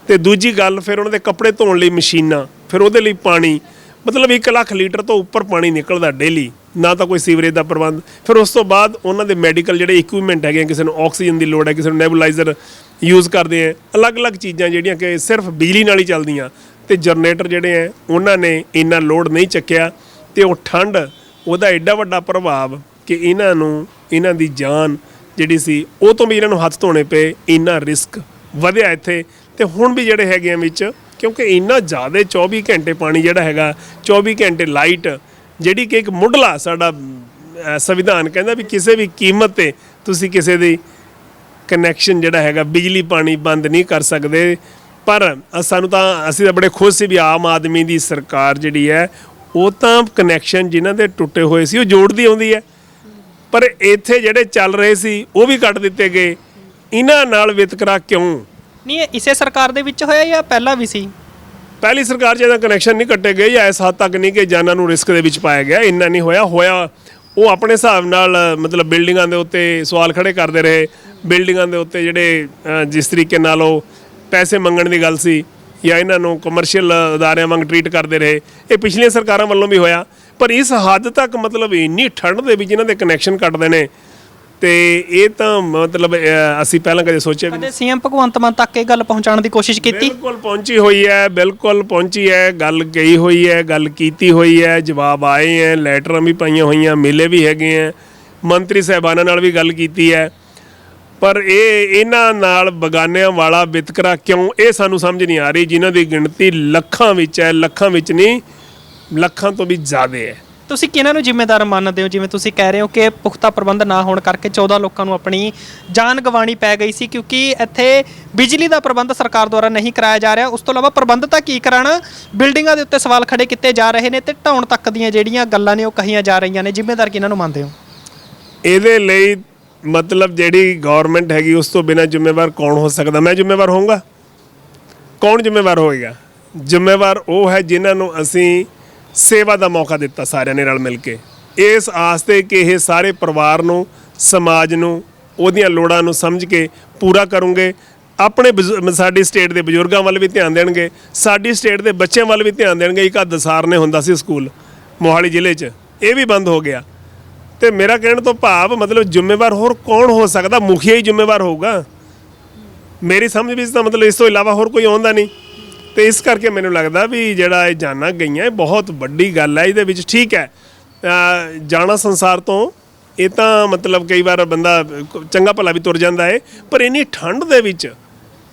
ਤੇ ਦੂਜੀ ਗੱਲ, ਫਿਰ ਉਹਨਾਂ ਦੇ ਕੱਪੜੇ ਧੋਣ ਲਈ ਮਸ਼ੀਨਾਂ, ਫਿਰ ਉਹਦੇ ਲਈ ਪਾਣੀ ਮਤਲਬ 1 ਲੱਖ ਲੀਟਰ ਤੋਂ ਉੱਪਰ ਪਾਣੀ ਨਿਕਲਦਾ ਡੇਲੀ ਨਾ ਤਾਂ ਕੋਈ ਸੀਵਰੇਜ ਦਾ ਪ੍ਰਬੰਧ। ਫਿਰ ਉਸ ਤੋਂ ਬਾਅਦ ਉਹਨਾਂ ਦੇ ਮੈਡੀਕਲ ਜਿਹੜੇ ਇਕਵਿਪਮੈਂਟ ਹੈਗੇ ਆ, ਕਿਸੇ ਨੂੰ ਆਕਸੀਜਨ ਦੀ ਲੋੜ ਹੈ ਕਿਸੇ ਨੂੰ ਨੈਬੂਲਾਈਜ਼ਰ ਯੂਜ਼ ਕਰਦੇ ਆ। ਅਲੱਗ-ਅਲੱਗ ਚੀਜ਼ਾਂ ਜਿਹੜੀਆਂ ਕਿ ਸਿਰਫ ਬਿਜਲੀ ਨਾਲ ਹੀ ਚੱਲਦੀਆਂ। ਤੇ ਜਨਰੇਟਰ ਜਿਹੜੇ ਆ ਉਹਨਾਂ ਨੇ ਇੰਨਾ ਲੋਡ ਨਹੀਂ ਚੱਕਿਆ ਤੇ ਉਹ ਠੰਡ ਉਹਦਾ ਐਡਾ ਵੱਡਾ ਪ੍ਰਭਾਵ ਕਿ ਇਹਨਾਂ ਨੂੰ ਇਹਨਾਂ ਦੀ ਜਾਨ ਜਿਹੜੀ ਸੀ ਉਹ ਤੋਂ ਵੀ ਇਹਨਾਂ ਨੂੰ ਹੱਥ ਧੋਣੇ ਪਏ ਇੰਨਾ ਰਿਸਕ ਵਧਿਆ ਇੱਥੇ। ਤੇ ਹੁਣ ਵੀ ਜਿਹੜੇ ਹੈਗੇ ਆ ਵਿੱਚ ਕਿਉਂਕਿ ਇੰਨਾ ਜ਼ਿਆਦਾ 24 ਘੰਟੇ ਪਾਣੀ ਜਿਹੜਾ ਹੈਗਾ 24 ਘੰਟੇ ਲਾਈਟ ਜਿਹੜੀ ਕਿ ਇੱਕ ਮੁੱਢਲਾ ਸਾਡਾ ਸੰਵਿਧਾਨ ਕਹਿੰਦਾ ਵੀ ਕਿਸੇ ਵੀ ਕੀਮਤ ਤੇ ਤੁਸੀਂ ਕਿਸੇ ਦੀ ਕਨੈਕਸ਼ਨ ਜਿਹੜਾ ਹੈਗਾ, ਬਿਜਲੀ ਪਾਣੀ ਬੰਦ ਨਹੀਂ ਕਰ ਸਕਦੇ। ਪਰ ਸਾਨੂੰ ਤਾਂ, ਅਸੀਂ ਤਾਂ ਬੜੇ ਖੁਸ਼ ਸੀ ਵੀ ਆਮ ਆਦਮੀ ਦੀ ਸਰਕਾਰ ਜਿਹੜੀ ਹੈ, ਉਹ ਤਾਂ ਕਨੈਕਸ਼ਨ ਜਿਨ੍ਹਾਂ ਦੇ ਟੁੱਟੇ ਹੋਏ ਸੀ, ਉਹ ਜੋੜਦੀ ਆਉਂਦੀ ਹੈ। ਪਰ ਇੱਥੇ ਜਿਹੜੇ ਚੱਲ ਰਹੇ ਸੀ, ਉਹ ਵੀ ਕੱਟ ਦਿੱਤੇ ਗਏ। ਇਹਨਾਂ ਨਾਲ ਵਿਤਕਰਾ ਕਿਉਂ? ਨਹੀਂ, ਇਹ ਇਸੇ ਸਰਕਾਰ ਦੇ ਵਿੱਚ ਹੋਇਆ ਜਾਂ ਪਹਿਲਾਂ ਵੀ ਸੀ? ਪਹਿਲੀ ਸਰਕਾਰ 'ਚ ਇਹਦਾ ਕਨੈਕਸ਼ਨ ਨਹੀਂ ਕੱਟੇ ਗਏ ਜਾਂ ਇਸ ਹੱਦ ਤੱਕ ਨਹੀਂ ਕਿ ਜਾਨਾਂ ਨੂੰ ਰਿਸਕ ਦੇ ਵਿੱਚ ਪਾਇਆ ਗਿਆ, ਇੰਨਾ ਨਹੀਂ ਹੋਇਆ। ਹੋਇਆ ਉਹ ਆਪਣੇ ਹਿਸਾਬ ਨਾਲ, ਮਤਲਬ ਬਿਲਡਿੰਗਾਂ ਦੇ ਉੱਤੇ ਸਵਾਲ ਖੜੇ ਕਰਦੇ ਰਹੇ। ਬਿਲਡਿੰਗਾਂ ਦੇ ਉੱਤੇ ਜਿਹੜੇ ਜਿਸ ਤਰੀਕੇ ਨਾਲ ਉਹ ਪੈਸੇ ਮੰਗਣ ਦੀ ਗੱਲ ਸੀ ਜਾਂ ਇਹਨਾਂ ਨੂੰ ਕਮਰਸ਼ੀਅਲ ਅਦਾਰਿਆਂ ਵਾਂਗ ਟਰੀਟ ਕਰਦੇ ਰਹੇ, ਇਹ ਪਿਛਲੀਆਂ ਸਰਕਾਰਾਂ ਵੱਲੋਂ ਵੀ ਹੋਇਆ। ਪਰ ਇਸ ਹੱਦ ਤੱਕ ਮਤਲਬ ਇੰਨੀ ਠੰਡ ਦੇ ਵਿੱਚ ਇਹਨਾਂ ਦੇ ਕਨੈਕਸ਼ਨ ਕੱਟਦੇ ਨੇ। ਤੇ ਇਹ ਤਾਂ ਮਤਲਬ ਅਸੀਂ ਪਹਿਲਾਂ ਕਦੇ ਸੋਚਿਆ ਵੀ ਨਹੀਂ ਕਦੇ ਸੀਐਮ ਭਗਵੰਤ ਮਾਨ ਤੱਕ ਇਹ ਗੱਲ ਪਹੁੰਚਾਉਣ ਦੀ ਕੋਸ਼ਿਸ਼ ਕੀਤੀ? ਬਿਲਕੁਲ ਪਹੁੰਚੀ ਹੋਈ ਹੈ ਬਿਲਕੁਲ ਪਹੁੰਚੀ ਹੈ ਗੱਲ ਗਈ ਹੋਈ ਹੈ ਗੱਲ ਕੀਤੀ ਹੋਈ ਹੈ ਜਵਾਬ ਆਏ ਹੈ ਲੈਟਰਾਂ ਵੀ ਪਾਈਆਂ ਹੋਈਆਂ ਮਿਲੇ ਵੀ ਹੈਗੇ ਹੈ ਮੰਤਰੀ ਸਾਹਿਬਾਨਾਂ ਨਾਲ ਵੀ ਗੱਲ ਕੀਤੀ ਹੈ। ਪਰ ਇਹ ਇਹਨਾਂ ਨਾਲ ਬਗਾਨਿਆਂ ਵਾਲਾ ਵਿਤਕਰਾ ਕਿਉਂ ਇਹ ਸਾਨੂੰ ਸਮਝ ਨਹੀਂ ਆ ਰਹੀ ਜਿਨ੍ਹਾਂ ਦੀ ਗਿਣਤੀ ਲੱਖਾਂ ਵਿੱਚ ਹੈ ਲੱਖਾਂ ਵਿੱਚ ਨਹੀਂ ਲੱਖਾਂ ਤੋਂ ਵੀ ਜ਼ਿਆਦਾ ਹੈ। ਤੁਸੀਂ ਕਿਹਨਾਂ ਨੂੰ ਜ਼ਿੰਮੇਦਾਰ ਮੰਨਦੇ ਹੋ? ਜਿਵੇਂ ਤੁਸੀਂ ਕਹਿ ਰਹੇ ਹੋ ਕਿ ਪੁਖਤਾ ਪ੍ਰਬੰਧ ਨਾ ਹੋਣ ਕਰਕੇ 14 ਲੋਕਾਂ ਨੂੰ ਆਪਣੀ ਜਾਨ ਗਵਾਣੀ ਪੈ ਗਈ ਸੀ ਕਿਉਂਕਿ ਇੱਥੇ ਬਿਜਲੀ ਦਾ ਪ੍ਰਬੰਧ ਸਰਕਾਰ ਦੁਆਰਾ ਨਹੀਂ ਕਰਾਇਆ ਜਾ ਰਿਹਾ। ਉਸ ਤੋਂ ਇਲਾਵਾ ਪ੍ਰਬੰਧ ਤਾਂ ਕੀ ਕਰਾਣਾ? ਬਿਲਡਿੰਗਾਂ ਦੇ ਉੱਤੇ ਸਵਾਲ ਖੜੇ ਕੀਤੇ ਜਾ ਰਹੇ ਨੇ ਤੇ ਢਾਉਣ ਤੱਕ ਦੀਆਂ ਜਿਹੜੀਆਂ ਗੱਲਾਂ ਨੇ ਉਹ ਕਹੀਆਂ ਜਾ ਰਹੀਆਂ ਨੇ। ਜ਼ਿੰਮੇਦਾਰ ਕਿਹਨਾਂ ਨੂੰ ਮੰਨਦੇ ਹੋ? ਇਹਦੇ ਲਈ ਮਤਲਬ ਜਿਹੜੀ ਗਵਰਨਮੈਂਟ ਹੈਗੀ, ਉਸ ਤੋਂ ਬਿਨਾਂ ਜ਼ਿੰਮੇਵਾਰ ਕੌਣ ਹੋ ਸਕਦਾ? ਮੈਂ ਜ਼ਿੰਮੇਵਾਰ ਹੋਊਂਗਾ? ਕੌਣ ਜ਼ਿੰਮੇਵਾਰ ਹੋਏਗਾ? ਜ਼ਿੰਮੇਵਾਰ ਉਹ ਹੈ ਜਿਨ੍ਹਾਂ ਨੂੰ ਅਸੀਂ ਸੇਵਾ ਦਾ ਮੌਕਾ ਦਿੱਤਾ ਸਾਰਿਆਂ ਨੇ ਰਲ ਮਿਲ ਕੇ। ਇਸ ਆਸ ਤੇ ਕਿ ਇਹ ਸਾਰੇ ਪਰਿਵਾਰ ਨੂੰ, ਸਮਾਜ ਨੂੰ, ਉਹਦੀਆਂ ਲੋੜਾਂ ਨੂੰ ਸਮਝ ਕੇ ਪੂਰਾ ਕਰੂੰਗੇ। ਆਪਣੇ ਬਜ਼ੁ- ਸਾਡੀ ਸਟੇਟ ਦੇ ਬਜ਼ੁਰਗਾਂ ਵੱਲ ਵੀ ਧਿਆਨ ਦੇਣਗੇ। ਸਾਡੀ ਸਟੇਟ ਦੇ ਬੱਚਿਆਂ ਵੱਲ ਵੀ ਧਿਆਨ ਦੇਣਗੇ। ਇੱਕ ਦਸਾਰ ਨੇ ਹੁੰਦਾ ਸੀ ਸਕੂਲ, ਮੋਹਾਲੀ ਜ਼ਿਲ੍ਹੇ 'ਚ। ਇਹ ਵੀ ਬੰਦ ਹੋ ਗਿਆ। ਤੇ ਮੇਰਾ ਕਹਿਣ ਤੋਂ ਭਾਵ ਮਤਲਬ ਜ਼ਿੰਮੇਵਾਰ ਹੋਰ ਕੌਣ ਹੋ ਸਕਦਾ? ਮੁਖੀਆ ਹੀ ਜ਼ਿੰਮੇਵਾਰ ਹੋਊਗਾ। ਮੇਰੀ ਸਮਝ ਵਿੱਚ ਤਾਂ ਮਤਲਬ ਇਸ ਤੋਂ ਇਲਾਵਾ ਹੋਰ ਕੋਈ ਆਉਂਦਾ ਨਹੀਂ। ਤੇ ਇਸ ਕਰਕੇ ਮੈਨੂੰ ਲੱਗਦਾ ਵੀ ਜਿਹੜਾ ਇਹ ਜਾਨਾਂ ਗਈਆਂ, ਇਹ ਬਹੁਤ ਵੱਡੀ ਗੱਲ ਹੈ ਇਹਦੇ ਵਿੱਚ ਠੀਕ ਹੈ। ਜਾਣਾ ਸੰਸਾਰ ਤੋਂ, ਇਹ ਤਾਂ ਮਤਲਬ ਕਈ ਵਾਰ ਬੰਦਾ ਚੰਗਾ ਭਲਾ ਵੀ ਤੁਰ ਜਾਂਦਾ ਹੈ ਪਰ ਇੰਨੀ ਠੰਡ ਦੇ ਵਿੱਚ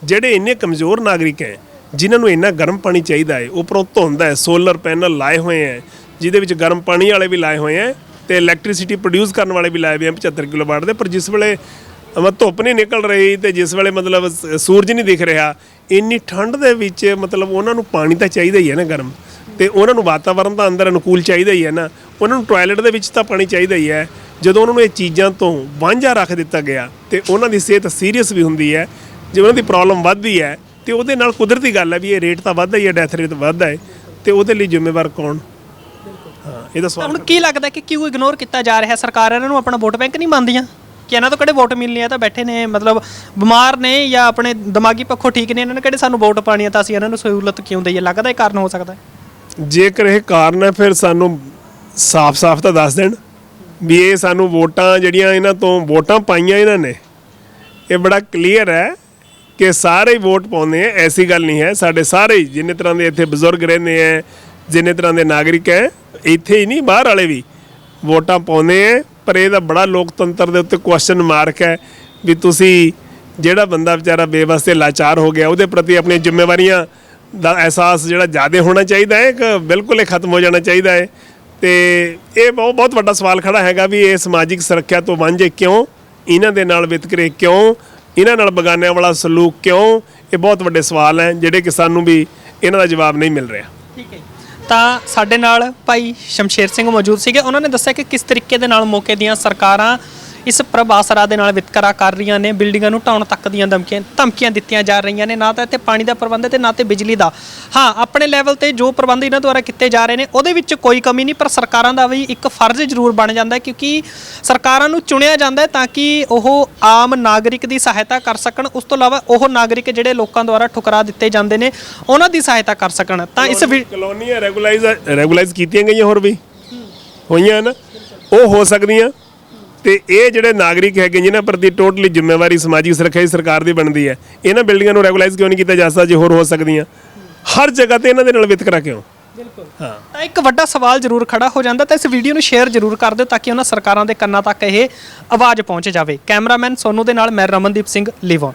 ਜਿਹੜੇ ਇੰਨੇ ਕਮਜ਼ੋਰ ਨਾਗਰਿਕ ਹੈ, ਜਿਨ੍ਹਾਂ ਨੂੰ ਇੰਨਾ ਗਰਮ ਪਾਣੀ ਚਾਹੀਦਾ ਹੈ ਉੱਪਰੋਂ ਧੁੰਦ ਹੈ ਸੋਲਰ ਪੈਨਲ ਲਾਏ ਹੋਏ ਹੈ, ਜਿਹਦੇ ਵਿੱਚ ਗਰਮ ਪਾਣੀ ਵਾਲੇ ਵੀ ਲਾਏ ਹੋਏ ਹੈ ਤੇ ਇਲੈਕਟ੍ਰਿਸਿਟੀ ਪ੍ਰੋਡਿਊਸ ਕਰਨ ਵਾਲੇ ਵੀ ਲਾਏ ਹੋਏ ਹੈ 75 ਕਿਲੋਵਾਟ ਦੇ, ਪਰ ਜਿਸ ਵੇਲੇ ਅਮ ਧੁੱਪ ਨਹੀਂ ਨਿਕਲ ਰਹੀ ਤੇ ਜਿਸ ਵੇਲੇ ਮਤਲਬ ਸ- ਸੂਰਜ ਨਹੀਂ ਦਿਖ ਰਿਹਾ ਇੰਨੀ ਠੰਡ ਦੇ ਵਿੱਚ ਮਤਲਬ ਉਹਨਾਂ ਨੂੰ ਪਾਣੀ ਤਾਂ ਚਾਹੀਦਾ ਹੀ ਹੈ ਨਾ ਗਰਮ। ਤੇ ਉਹਨਾਂ ਨੂੰ ਵਾਤਾਵਰਣ ਤਾਂ ਅੰਦਰ ਅਨੁਕੂਲ ਚਾਹੀਦਾ ਹੀ ਹੈ ਨਾ। ਉਹਨਾਂ ਨੂੰ ਟਾਇਲਟ ਦੇ ਵਿੱਚ ਤਾਂ ਪਾਣੀ ਚਾਹੀਦਾ ਹੀ ਹੈ। ਜਦੋਂ ਉਹਨਾਂ ਨੂੰ ਇਹ ਚੀਜ਼ਾਂ ਤੋਂ ਵਾਂਝਾ ਰੱਖ ਦਿੱਤਾ ਗਿਆ ਤੇ ਉਹਨਾਂ ਦੀ ਸਿਹਤ ਸੀਰੀਅਸ ਵੀ ਹੁੰਦੀ ਹੈ ਜੇ ਉਹਨਾਂ ਦੀ ਪ੍ਰੋਬਲਮ ਵੱਧਦੀ ਹੈ ਤੇ ਉਹਦੇ ਨਾਲ ਕੁਦਰਤੀ ਗੱਲ ਹੈ ਵੀ ਇਹ ਰੇਟ ਤਾਂ ਵੱਧਦਾ ਹੀ ਹੈ ਡੈਥ ਰੇਟ ਵੱਧਦਾ ਹੈ ਤੇ ਉਹਦੇ ਲਈ ਜ਼ਿੰਮੇਵਾਰ ਕੌਣ? ਹਾਂ ਇਹਦਾ ਤਾਂ ਸਵਾਲ ਹੁਣ ਕੀ ਲੱਗਦਾ ਕਿ ਕਿਉਂ ਇਗਨੋਰ ਕੀਤਾ ਜਾ ਰਿਹਾ? ਸਰਕਾਰ ਇਹਨਾਂ ਨੂੰ ਆਪਣਾ ਵੋਟ ਬੈਂਕ ਨਹੀਂ ਮੰਨਦੀਆਂ? ਕਿ ਇਹਨਾਂ ਤੋਂ ਕਿਹੜੇ ਵੋਟ ਮਿਲਣੀ ਆ ਤਾਂ ਬੈਠੇ ਨੇ, ਮਤਲਬ ਬਿਮਾਰ ਨੇ ਜਾਂ ਆਪਣੇ ਦਿਮਾਗੀ ਪੱਖੋਂ ਠੀਕ ਨੇ, ਇਹਨਾਂ ਨੇ ਕਿਹੜੇ ਸਾਨੂੰ ਵੋਟ ਪਾਣੀ ਆ ਤਾਂ ਅਸੀਂ ਇਹਨਾਂ ਨੂੰ ਸਹੂਲਤ ਕਿਉਂ ਦਈਏ? ਲੱਗਦਾ ਇਹ ਕਾਰਨ ਹੋ ਸਕਦਾ ਜੇਕਰ ਇਹ ਕਾਰਨ ਹੈ, ਫਿਰ ਸਾਨੂੰ ਸਾਫ਼-ਸਾਫ਼ ਤਾਂ ਦੱਸ ਦੇਣ ਵੀ ਇਹ ਸਾਨੂੰ ਵੋਟਾਂ ਜਿਹੜੀਆਂ ਇਹਨਾਂ ਤੋਂ ਵੋਟਾਂ ਪਾਈਆਂ ਇਹਨਾਂ ਨੇ, ਇਹ ਬੜਾ ਕਲੀਅਰ ਹੈ ਕਿ ਸਾਰੇ ਹੀ ਵੋਟ ਪਾਉਂਦੇ ਆ, ਐਸੀ ਗੱਲ ਨਹੀਂ ਹੈ। ਸਾਡੇ ਸਾਰੇ ਹੀ ਜਿੰਨੇ ਤਰ੍ਹਾਂ ਦੇ ਇੱਥੇ ਬਜ਼ੁਰਗ ਰਹਿੰਦੇ ਆ, ਜਿੰਨੇ ਤਰ੍ਹਾਂ ਦੇ ਨਾਗਰਿਕ ਹੈ, ਇੱਥੇ ਹੀ ਨਹੀਂ, ਬਾਹਰ ਵਾਲੇ ਵੀ ਵੋਟਾਂ ਪਾਉਂਦੇ ਆ। ਪਰ ਇਹਦਾ ਬੜਾ ਲੋਕਤੰਤਰ ਦੇ ਉੱਤੇ ਕੁਐਸਚਨ ਮਾਰਕ ਹੈ ਵੀ ਤੁਸੀਂ ਜਿਹੜਾ ਬੰਦਾ ਵਿਚਾਰਾ ਬੇਵਸ ਤੇ ਲਾਚਾਰ ਹੋ ਗਿਆ, ਉਹਦੇ ਪ੍ਰਤੀ ਆਪਣੀਆਂ ਜ਼ਿੰਮੇਵਾਰੀਆਂ ਦਾ ਅਹਿਸਾਸ ਜਿਹੜਾ ਜ਼ਿਆਦਾ ਹੋਣਾ ਚਾਹੀਦਾ ਹੈ ਕਿ ਬਿਲਕੁਲ ਹੀ ਖਤਮ ਹੋ ਜਾਣਾ ਚਾਹੀਦਾ ਹੈ? ਤੇ ਇਹ ਬਹੁਤ ਬਹੁਤ ਵੱਡਾ ਸਵਾਲ ਖੜਾ ਹੈਗਾ ਵੀ ਇਹ ਸਮਾਜਿਕ ਸੁਰੱਖਿਆ ਤੋਂ ਵਾਂਝੇ ਕਿਉਂ? ਇਹਨਾਂ ਦੇ ਨਾਲ ਵਿਤਕਰੇ ਕਿਉਂ? ਇਹਨਾਂ ਨਾਲ ਬਗਾਨਿਆਂ ਵਾਲਾ ਸਲੂਕ ਕਿਉਂ? ਇਹ ਬਹੁਤ ਵੱਡੇ ਸਵਾਲ ਹੈ, ਜਿਹੜੇ ਕਿ ਸਾਨੂੰ ਵੀ ਇਹਨਾਂ ਦਾ ਜਵਾਬ ਨਹੀਂ ਮਿਲ ਰਿਹਾ। ਠੀਕ ਹੈ ਤਾਂ ਸਾਡੇ ਨਾਲ ਭਾਈ ਸ਼ਮਸ਼ੇਰ ਸਿੰਘ ਮੌਜੂਦ ਸੀਗੇ। ਉਹਨਾਂ ਨੇ ਦੱਸਿਆ ਕਿ ਕਿਸ ਤਰੀਕੇ ਦੇ ਨਾਲ ਮੌਕੇ ਦੀਆਂ ਸਰਕਾਰਾਂ ਇਸ ਪ੍ਰਭਾਸਰਾ ਦੇ ਨਾਲ ਵਿਤਕਰਾ ਕਰ ਰਹੀਆਂ ਨੇ ਬਿਲਡਿੰਗਾਂ ਨੂੰ ਢਾਉਣ ਤੱਕ ਦੀਆਂ ਧਮਕੀਆਂ ਧਮਕੀਆਂ ਦਿੱਤੀਆਂ ਜਾ ਰਹੀਆਂ ਨੇ ਨਾ ਤਾਂ ਇੱਥੇ ਪਾਣੀ ਦਾ ਪ੍ਰਬੰਧ ਹੈ ਤੇ ਨਾ ਤੇ ਬਿਜਲੀ ਦਾ। ਹਾਂ ਆਪਣੇ ਲੈਵਲ ਤੇ ਜੋ ਪ੍ਰਬੰਧ ਇਹਨਾਂ ਦੁਆਰਾ ਕੀਤੇ ਜਾ ਰਹੇ ਨੇ ਉਹਦੇ ਵਿੱਚ ਕੋਈ ਕਮੀ ਨਹੀਂ ਪਰ ਸਰਕਾਰਾਂ ਦਾ ਵੀ ਇੱਕ ਫਰਜ਼ ਜ਼ਰੂਰ ਬਣ ਜਾਂਦਾ ਹੈ ਕਿਉਂਕਿ ਸਰਕਾਰਾਂ ਨੂੰ ਚੁਣਿਆ ਜਾਂਦਾ ਹੈ ਤਾਂ ਕਿ ਉਹ ਆਮ ਨਾਗਰਿਕ ਦੀ ਸਹਾਇਤਾ ਕਰ ਸਕਣ। ਉਸ ਤੋਂ ਇਲਾਵਾ ਉਹ ਨਾਗਰਿਕ ਜਿਹੜੇ ਲੋਕਾਂ ਦੁਆਰਾ ਠੁਕਰਾ ਦਿੱਤੇ ਜਾਂਦੇ ਨੇ ਉਹਨਾਂ ਦੀ ਸਹਾਇਤਾ ਕਰ ਸਕਣ। ਤਾਂ ਇਸ ਵੀ- ਕਲੋਨੀਆਂ ਰੈਗੂਲਾਈਜ਼ ਰੈਗੂਲਾਈਜ਼ ਕੀਤੀਆਂ ਗਈਆਂ ਹੋਰ ਵੀ? ਹੋਈਆਂ ਨਾ? ਉਹ ਹੋ ਸਕਦੀਆਂ। ਤੇ ਇਹ ਜਿਹੜੇ ਨਾਗਰਿਕ ਹੈਗੇ ਜਿਨ੍ਹਾਂ ਪ੍ਰਤੀ ਟੋਟਲੀ ਜ਼ਿੰਮੇਵਾਰੀ ਸਮਾਜਿਕ ਸੁਰੱਖਿਆ ਦੀ ਸਰਕਾਰ ਦੀ ਬਣਦੀ ਹੈ ਇਹਨਾਂ ਬਿਲਡਿੰਗਾਂ ਨੂੰ ਰੈਗੂਲਾਈਜ਼ ਕਿਉਂ ਨਹੀਂ ਕੀਤਾ ਜਾ ਸਕਦਾ ਜੇ ਹੋਰ ਹੋ ਸਕਦੀਆਂ? ਹਰ ਜਗ੍ਹਾ ਤੇ ਇਹਨਾਂ ਦੇ ਨਾਲ ਵਿਤਕਰਾ ਕਿਉਂ? ਬਿਲਕੁਲ। ਹਾਂ। ਤਾਂ ਇੱਕ ਵੱਡਾ ਸਵਾਲ ਜ਼ਰੂਰ ਖੜਾ ਹੋ ਜਾਂਦਾ ਤਾਂ ਇਸ ਵੀਡੀਓ ਨੂੰ ਸ਼ੇਅਰ ਜ਼ਰੂਰ ਕਰ ਦਿਓ ਤਾਂ ਕਿ ਉਹਨਾਂ ਸਰਕਾਰਾਂ ਦੇ ਕੰਨਾਂ ਤੱਕ ਇਹ ਆਵਾਜ਼ ਪਹੁੰਚ ਜਾਵੇ। ਕੈਮਰਾਮੈਨ ਸੋਨੂ ਦੇ ਨਾਲ ਮੈਂ ਰਮਨਦੀਪ ਸਿੰਘ ਲਿਵਨ